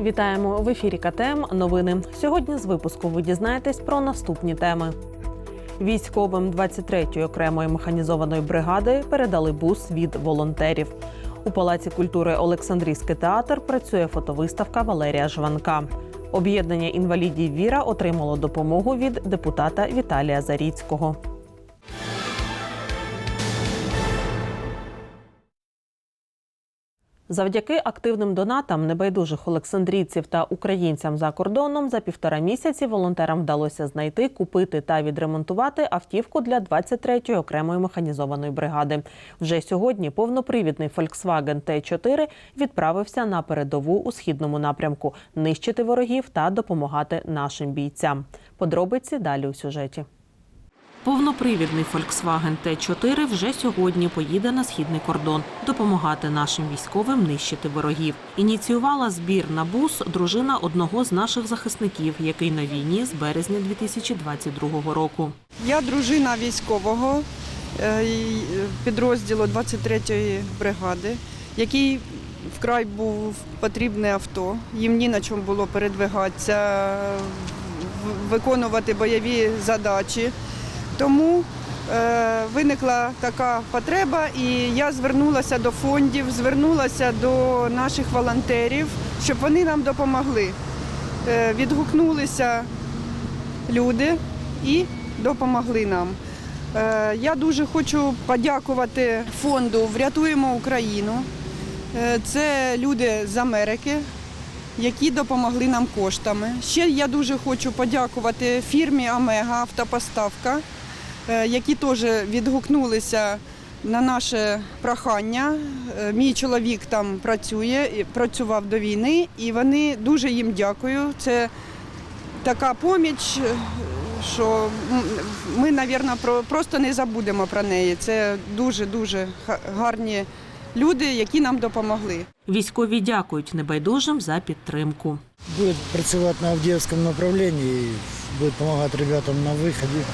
Вітаємо в ефірі КТМ. Новини. Сьогодні з випуску ви дізнаєтесь про наступні теми. Військовим 23-ї окремої механізованої бригади передали бус від волонтерів. У Палаці культури Олександрійський театр працює фотовиставка Валерія Жванка. Об'єднання інвалідів Віра отримало допомогу від депутата Віталія Заріцького. Завдяки активним донатам небайдужих олександрійців та українцям за кордоном за півтора місяці волонтерам вдалося знайти, купити та відремонтувати автівку для 23-ї окремої механізованої бригади. Вже сьогодні повнопривідний Volkswagen T4 відправився на передову у східному напрямку нищити ворогів та допомагати нашим бійцям. Подробиці далі у сюжеті. Повнопривідний Volkswagen T4 вже сьогодні поїде на східний кордон допомагати нашим військовим нищити ворогів. Ініціювала збір на бус дружина одного з наших захисників, який на війні з березня 2022 року. Я дружина військового е, підрозділу 23-ї бригади, який вкрай був потрібне авто. Їм ні на чому було передвигатися, виконувати бойові задачі. Тому е, виникла така потреба, і я звернулася до фондів, звернулася до наших волонтерів, щоб вони нам допомогли. Е, відгукнулися люди і допомогли нам. Е, Я дуже хочу подякувати фонду Врятуємо Україну. Це люди з Америки, які допомогли нам коштами. Ще я дуже хочу подякувати фірмі Омега Автопоставка, які теж відгукнулися на наше прохання. Е, Мій чоловік там працює, і працював до війни, і вони дуже їм дякую. Це така поміч, е, що ми, мабуть, просто не забудемо про неї. Це дуже-дуже гарні люди, які нам допомогли. Військові дякують небайдужим за підтримку. Будет працевать на Авдеевском направлении, и будет помогать ребятам на выходе.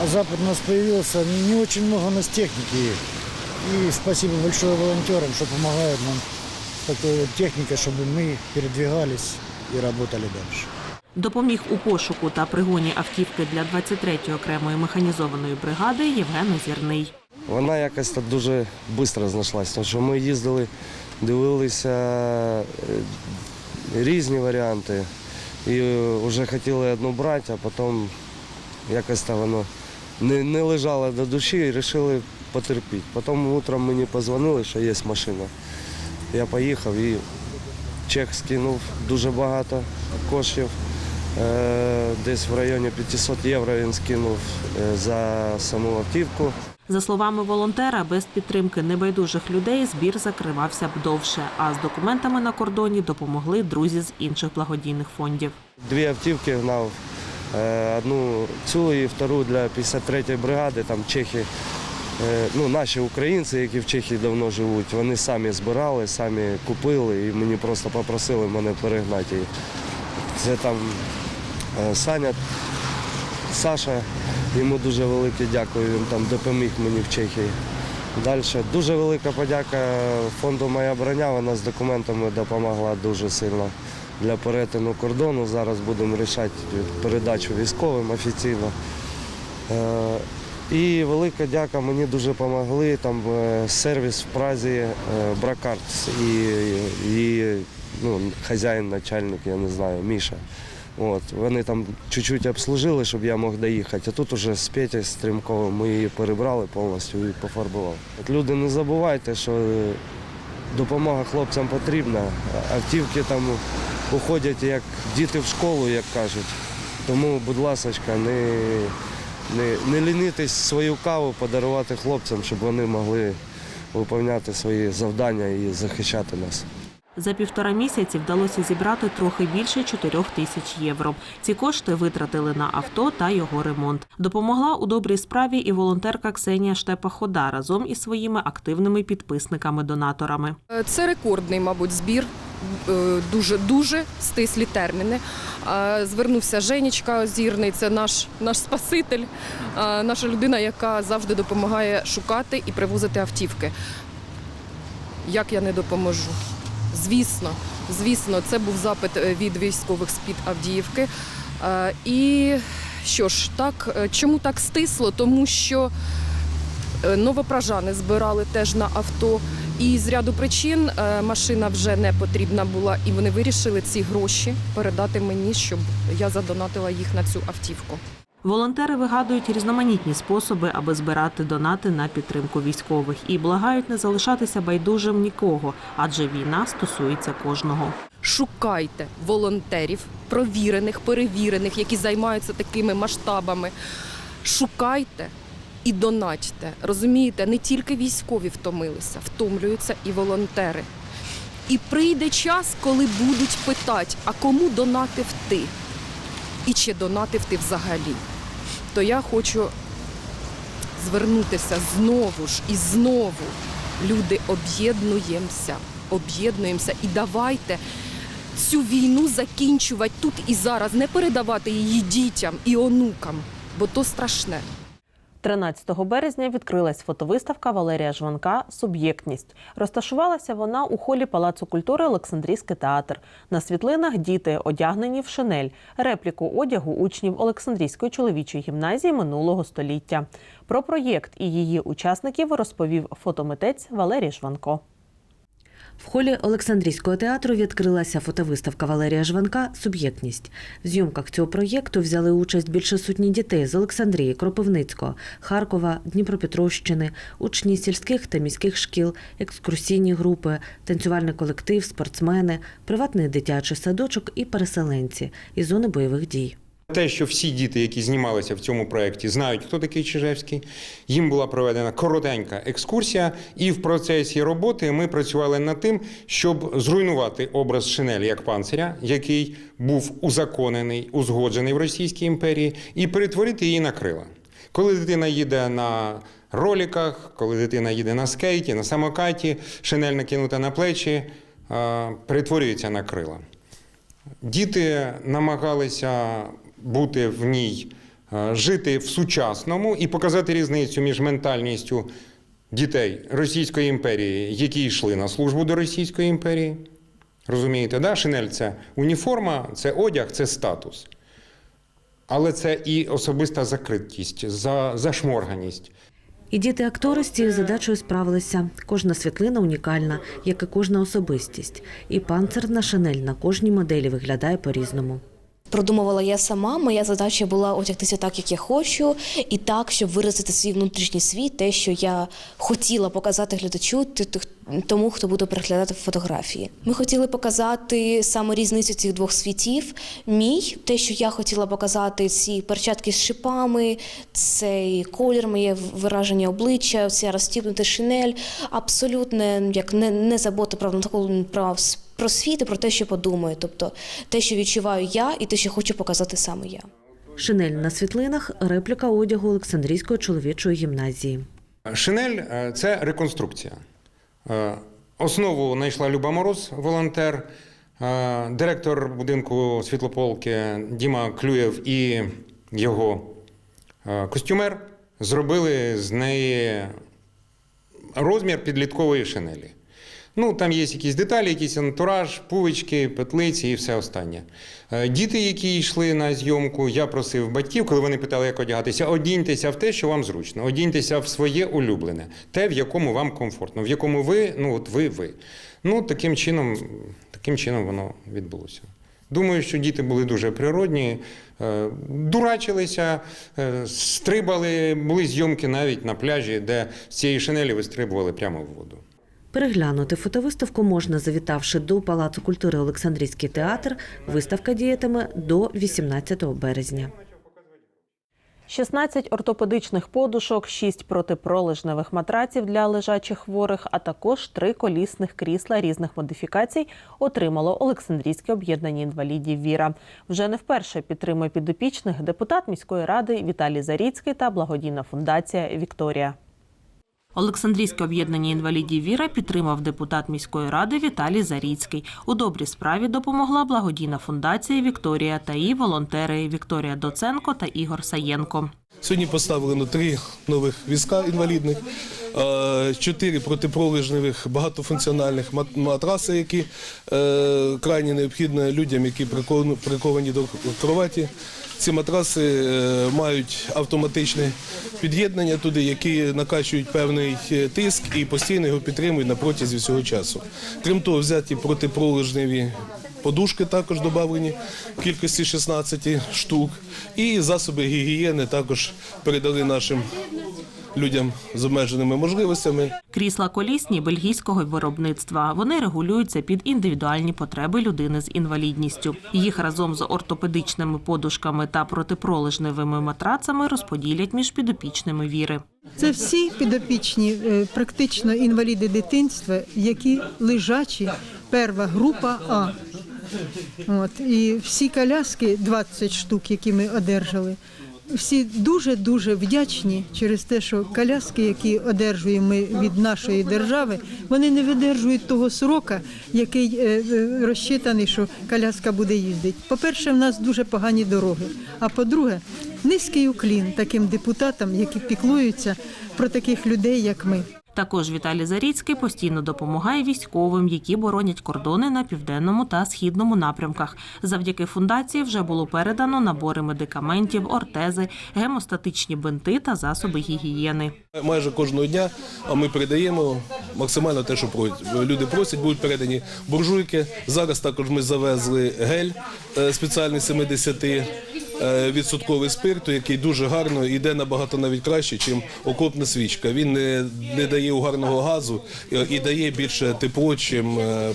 А Запад у нас появился, не очень много у нас техники. И спасибо большое волонтерам, что помогают нам такой вот техникой, чтобы мы передвигались и работали дальше. Допоміг у пошуку та пригоні автівки для 23-ї окремої механізованої бригади Євген Озірний. Вона якось так дуже швидко знайшлася, тому що ми їздили, дивилися е, різні варіанти. І вже хотіли одну брати, а потім якось так воно не, не лежало до душі і вирішили потерпіти. Потім утром мені позвонили, що є машина. Я поїхав і чек скинув дуже багато коштів. Е, Десь в районі 500 євро він скинув е, за саму автівку. За словами волонтера, без підтримки небайдужих людей збір закривався б довше. А з документами на кордоні допомогли друзі з інших благодійних фондів. Дві автівки гнав. Е, Одну цю і втору для 53-ї бригади, там чехи, е, ну, наші українці, які в Чехії давно живуть, вони самі збирали, самі купили і мені просто попросили мене перегнати їх. Це там е, Саня, Саша, йому дуже велике дякую, він там допоміг мені в Чехії. Далі дуже велика подяка фонду Моя броня, вона з документами допомогла дуже сильно для перетину кордону. Зараз будемо рішати передачу військовим офіційно. Е, І велика дяка, мені дуже допомогли. Там е, сервіс в Празі е, Бракартс і, і ну, хазяїн, начальник, я не знаю, Міша. От, вони там чуть-чуть обслужили, щоб я мог доїхати. А тут уже з Петя Стрімковим ми її перебрали повністю і пофарбували. Люди, не забувайте, що допомога хлопцям потрібна. Автівки там уходять як діти в школу, як кажуть. Тому, будь ласка, не, не, не лінитись свою каву подарувати хлопцям, щоб вони могли виконувати свої завдання і захищати нас. За півтора місяці вдалося зібрати трохи більше 4 тисяч євро. Ці кошти витратили на авто та його ремонт. Допомогла у добрій справі і волонтерка Ксенія Штепа-Хода разом із своїми активними підписниками-донаторами. Це рекордний, мабуть, збір. Е, Дуже дуже стислі терміни. Е, Звернувся Женічка Озірний, це наш, наш спаситель, е, наша людина, яка завжди допомагає шукати і привозити автівки. Як я не допоможу? Звісно, звісно, це був запит від військових з-під Авдіївки. І що ж, так, чому так стисло? Тому що новопражани збирали теж на авто. І з ряду причин е, машина вже не потрібна була, і вони вирішили ці гроші передати мені, щоб я задонатила їх на цю автівку. Волонтери вигадують різноманітні способи, аби збирати донати на підтримку військових і благають не залишатися байдужим нікого, адже війна стосується кожного. Шукайте волонтерів, провірених, перевірених, які займаються такими масштабами. Шукайте і донатьте. Розумієте, не тільки військові втомилися, втомлюються і волонтери. І прийде час, коли будуть питати, а кому донатив ти? І чи донатив ти взагалі? То я хочу звернутися знову ж і знову. Люди, об'єднуємося, об'єднуємося і давайте цю війну закінчувати тут і зараз, не передавати її дітям і онукам, бо то страшне. 13 березня відкрилась фотовиставка Валерія Жванка Суб'єктність. Розташувалася вона у холі Палацу культури Олександрійський театр. На світлинах діти одягнені в шинель, репліку одягу учнів Олександрійської чоловічої гімназії минулого століття. Про проєкт і її учасників розповів фотомитець Валерій Жванко. В холі Олександрійського театру відкрилася фотовиставка Валерія Жванка Суб'єктність. В зйомках цього проєкту взяли участь більше сотні дітей з Олександрії, Кропивницького, Харкова, Дніпропетровщини, учні сільських та міських шкіл, екскурсійні групи, танцювальний колектив, спортсмени, приватний дитячий садочок і переселенці із зони бойових дій. Те, що всі діти, які знімалися в цьому проєкті, знають, хто такий Чижевський, їм була проведена коротенька екскурсія, і в процесі роботи ми працювали над тим, щоб зруйнувати образ Шинелі як панциря, який був узаконений, узгоджений в Російській імперії, і перетворити її на крила. Коли дитина їде на роліках, коли дитина їде на скейті, на самокаті, шинель накинута на плечі, е, перетворюється на крила. Діти намагалися бути в ній, е, жити в сучасному і показати різницю між ментальністю дітей Російської імперії, які йшли на службу до Російської імперії. Розумієте, да? шинель це уніформа, це одяг, це статус. Але це і особиста закритість, за, зашморганість. І діти-актори з цією задачею справилися. Кожна світлина унікальна, як і кожна особистість. І панцирна шинель на кожній моделі виглядає по-різному. Продумувала я сама. Моя задача була одягтися так, як я хочу, і так, щоб виразити свій внутрішній світ, те, що я хотіла показати глядачу, т- т- тому, хто буде переглядати фотографії. Ми хотіли показати саме різницю цих двох світів. Мій, те, що я хотіла показати, ці перчатки з шипами, цей колір, моє вираження обличчя, ця розстібнута шинель, абсолютно як не, не забота про, про, про світ і про те, що подумаю. Тобто те, що відчуваю я, і те, що хочу показати саме я. Шинель на світлинах репліка одягу Олександрійської чоловічої гімназії. Шинель е, це реконструкція. Е, Основу знайшла Люба Мороз, волонтер, Е, директор будинку світлополки Діма Клюєв і його е, костюмер зробили з неї розмір підліткової шинелі. Ну, там є якісь деталі, якийсь антураж, пувички, петлиці і все останнє. Е, Діти, які йшли на зйомку, я просив батьків, коли вони питали, як одягатися, одіньтеся в те, що вам зручно, одіньтеся в своє улюблене, те, в якому вам комфортно, в якому ви, ну от ви, ви. Ну, таким чином, таким чином воно відбулося. Думаю, що діти були дуже природні, е, дурачилися, е, стрибали, були зйомки навіть на пляжі, де з цієї шинелі вистрибували прямо в воду. Переглянути фотовиставку можна, завітавши до Палацу культури Олександрійський театр. Виставка діятиме до 18 березня. 16 ортопедичних подушок, 6 протипролежневих матраців для лежачих хворих, а також три колісних крісла різних модифікацій отримало Олександрійське об'єднання інвалідів Віра. Вже не вперше підтримує підопічних депутат міської ради Віталій Заріцький та благодійна фундація Вікторія. Олександрійське об'єднання інвалідів Віра підтримав депутат міської ради Віталій Заріцький. У добрій справі допомогла благодійна фундація Вікторія та її волонтери Вікторія Доценко та Ігор Саєнко. Сьогодні поставлено три нових візка інвалідних, е, чотири протипролежневих багатофункціональних мат- матраси, які е, крайні необхідні людям, які приковані- до кроваті. Ці матраси е, мають автоматичне під'єднання туди, які накачують певний тиск і постійно його підтримують на протязі всього часу. Крім того, взяті протипролежневі Подушки також додавлені в кількості 16 штук. І засоби гігієни також передали нашим людям з обмеженими можливостями. Крісла колісні бельгійського виробництва. Вони регулюються під індивідуальні потреби людини з інвалідністю. Їх разом з ортопедичними подушками та протипролежневими матрацами розподілять між підопічними віри. Це всі підопічні, е, практично інваліди дитинства, які лежачі, перша група А. От, і всі коляски, 20 штук, які ми одержали, всі дуже-дуже вдячні через те, що коляски, які одержуємо від нашої держави, вони не видержують того срока, який е, е, розчитаний, що коляска буде їздити. По-перше, в нас дуже погані дороги. А по-друге, низький уклін таким депутатам, які піклуються про таких людей, як ми. Також Віталій Заріцький постійно допомагає військовим, які боронять кордони на південному та східному напрямках. Завдяки фундації вже було передано набори медикаментів, ортези, гемостатичні бинти та засоби гігієни. Майже кожного дня ми передаємо максимально те, що люди просять, будуть передані буржуйки. Зараз також ми завезли гель е, спеціальний 70 е, відсотковий спирту, який дуже гарно йде набагато навіть краще, ніж окопна свічка. Він не, не дає угарного газу е, і дає більше тепло, ніж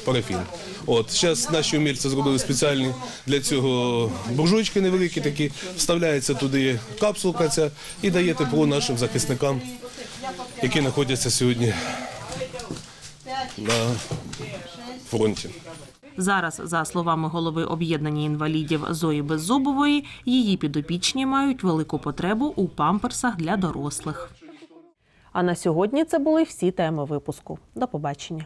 парафін. От зараз наші умільці зробили спеціальні для цього буржуйчики невеликі, такі вставляється туди капсулка ця і дає тепло нашим захисникам, які знаходяться сьогодні на фронті. Зараз, за словами голови об'єднання інвалідів Зої Беззубової, її підопічні мають велику потребу у памперсах для дорослих. А на сьогодні це були всі теми випуску. До побачення.